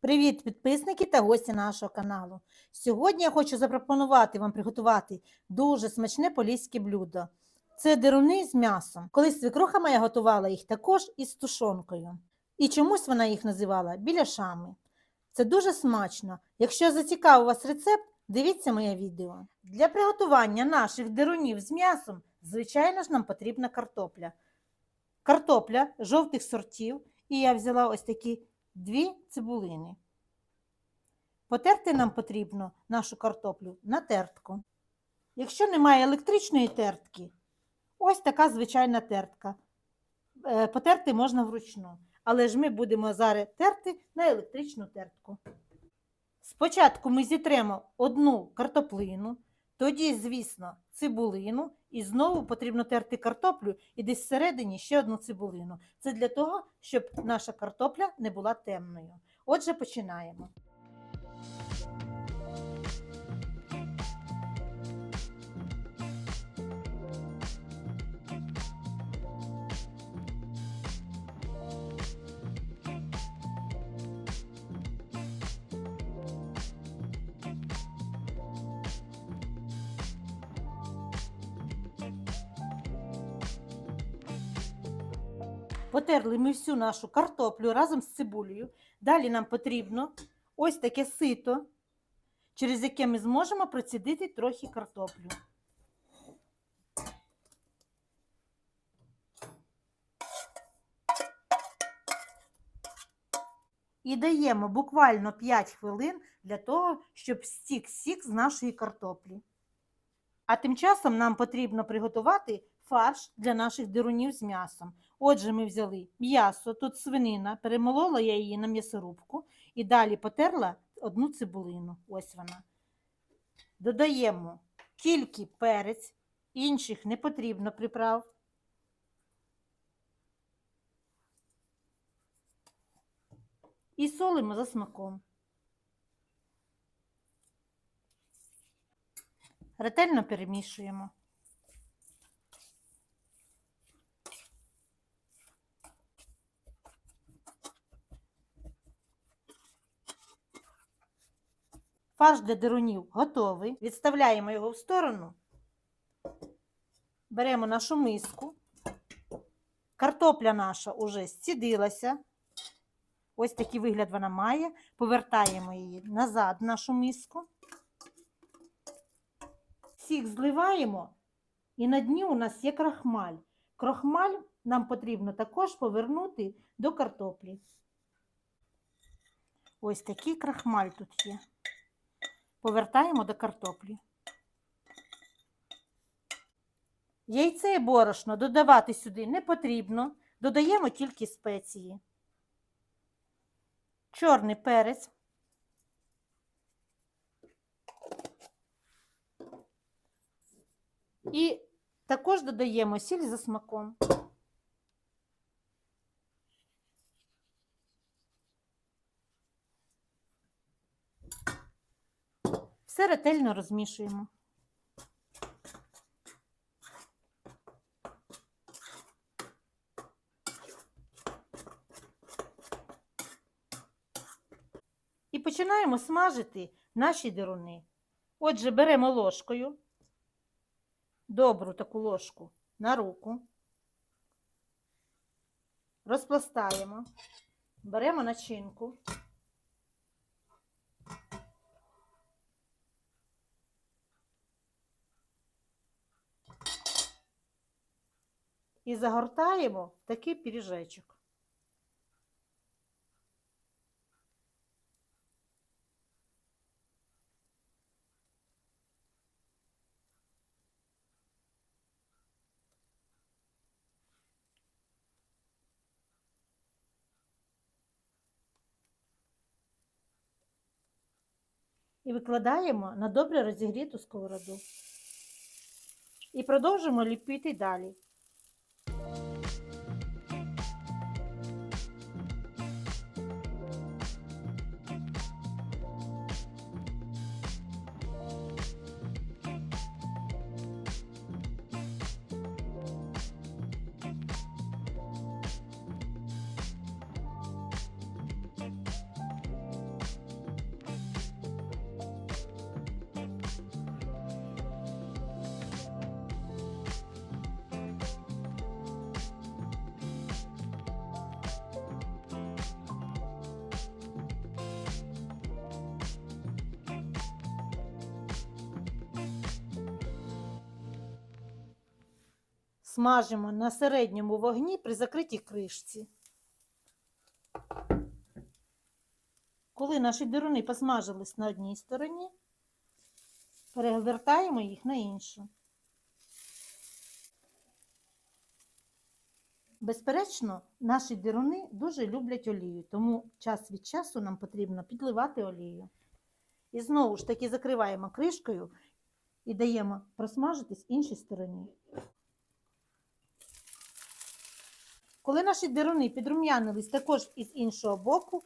Привіт, підписники та гості нашого каналу. Сьогодні я хочу запропонувати вам приготувати дуже смачне поліське блюдо. Це деруни з м'ясом. Колись свекруха моя готувала їх також із тушонкою. І чомусь вона їх називала біляшами. Це дуже смачно. Якщо зацікавив вас рецепт, дивіться моє відео. Для приготування наших дерунів з м'ясом, звичайно ж, нам потрібна картопля. Картопля жовтих сортів, і я взяла ось такі дві цибулини. Потерти нам потрібно нашу картоплю на тертку. Якщо немає електричної тертки, ось така звичайна тертка. Е, Потерти можна вручну, але ж ми будемо зараз терти на електричну тертку. Спочатку ми зітремо одну картоплину, тоді, звісно, цибулину, і знову потрібно терти картоплю і десь всередині ще одну цибулину. Це для того, щоб наша картопля не була темною. Отже, починаємо. Потерли ми всю нашу картоплю разом з цибулею. Далі нам потрібно ось таке сито, через яке ми зможемо процідити трохи картоплю. І даємо буквально 5 хвилин для того, щоб стік сік з нашої картоплі. А тим часом нам потрібно приготувати фарш для наших дирунів з м'ясом. Отже, ми взяли м'ясо, тут свинина, перемолола я її на м'ясорубку і далі потерла одну цибулину. Ось вона. Додаємо тільки перець, інших не потрібно приправ. І солимо за смаком. Ретельно перемішуємо. Фарш для дирунів готовий. Відставляємо його в сторону. Беремо нашу миску. Картопля наша уже зцідилася. Ось такий вигляд вона має. Повертаємо її назад в нашу миску. Сік зливаємо, і на дні у нас є крахмаль. Крахмаль нам потрібно також повернути до картоплі. Ось такий крахмаль тут є. Повертаємо до картоплі. Яйце і борошно додавати сюди не потрібно. Додаємо тільки спеції. Чорний перець. І також додаємо сіль за смаком. Все ретельно розмішуємо. І починаємо смажити наші дируни. Отже, беремо ложкою, добру таку ложку на руку, розпластаємо, беремо начинку. І загортаємо в такий пиріжечок. І викладаємо на добре розігріту сковороду. І продовжимо ліпити далі. Смажимо на середньому вогні при закритій кришці. Коли наші дируни посмажились на одній стороні, перевертаємо їх на іншу. Безперечно, наші дируни дуже люблять олію, тому час від часу нам потрібно підливати олію. І знову ж таки закриваємо кришкою і даємо просмажитись іншій стороні. Коли наші дируни підрум'янились також із іншого боку,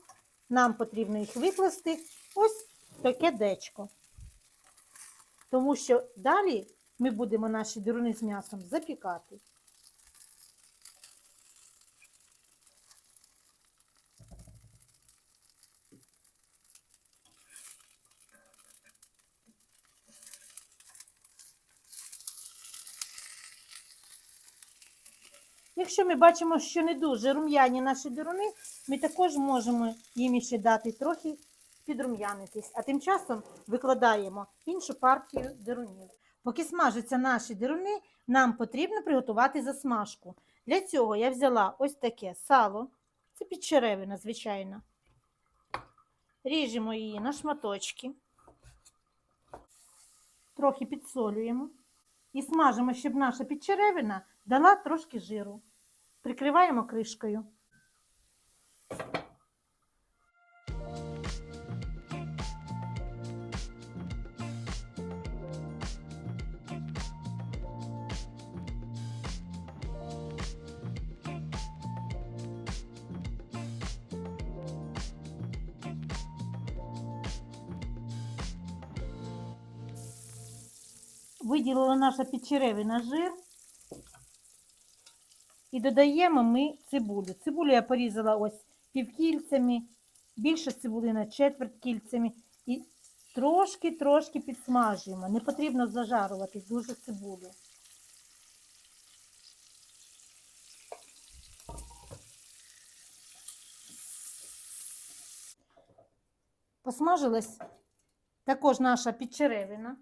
нам потрібно їх викласти ось таке дечко. Тому що далі ми будемо наші дируни з м'ясом запікати. Якщо ми бачимо, що не дуже рум'яні наші дируни, ми також можемо їм ще дати трохи підрум'янитись. А тим часом викладаємо іншу партію дирунів. Поки смажаться наші дируни, нам потрібно приготувати засмажку. Для цього я взяла ось таке сало, це підчеревина, звичайно. Ріжемо її на шматочки, трохи підсолюємо і смажимо, щоб наша підчеревина дала трошки жиру. Прикриваємо кришкою. Виділила наша підчеревина жир. І додаємо ми цибулю. Цибулю я порізала ось півкільцями, більше цибулина четверть кільцями. І трошки-трошки підсмажуємо. Не потрібно зажарувати дуже цибулю. Посмажилась також наша підчеревина.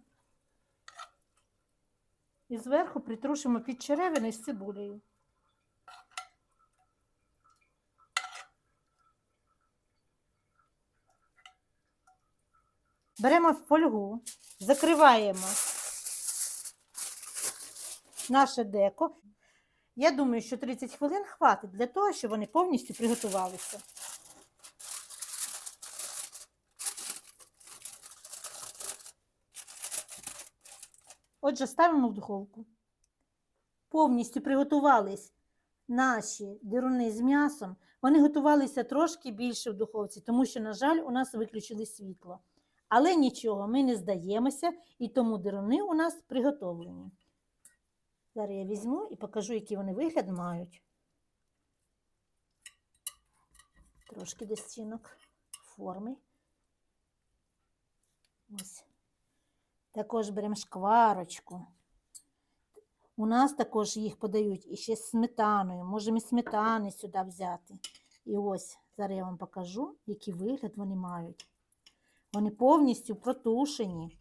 І зверху притрушимо підчеревини з цибулею. Беремо фольгу, закриваємо наше деко. Я думаю, що 30 хвилин хватить для того, щоб вони повністю приготувалися. Отже, ставимо в духовку. Повністю приготувались наші дируни з м'ясом. Вони готувалися трошки більше в духовці, тому що, на жаль, у нас виключили світло. Але нічого, ми не здаємося, і тому дируни у нас приготовлені. Зараз я візьму і покажу, який вони вигляд мають. Трошки до стінок форми. Ось. Також беремо шкварочку. У нас також їх подають іще з сметаною. Можемо і сметани сюди взяти. І ось, зараз я вам покажу, який вигляд вони мають. Вони повністю протушені.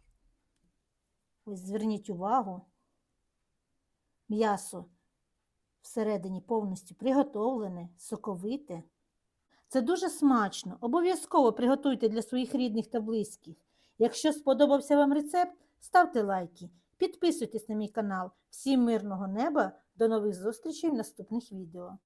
Ось зверніть увагу. М'ясо всередині повністю приготовлене, соковите. Це дуже смачно. Обов'язково приготуйте для своїх рідних та близьких. Якщо сподобався вам рецепт, ставте лайки, підписуйтесь на мій канал. Всім мирного неба, до нових зустрічей в наступних відео.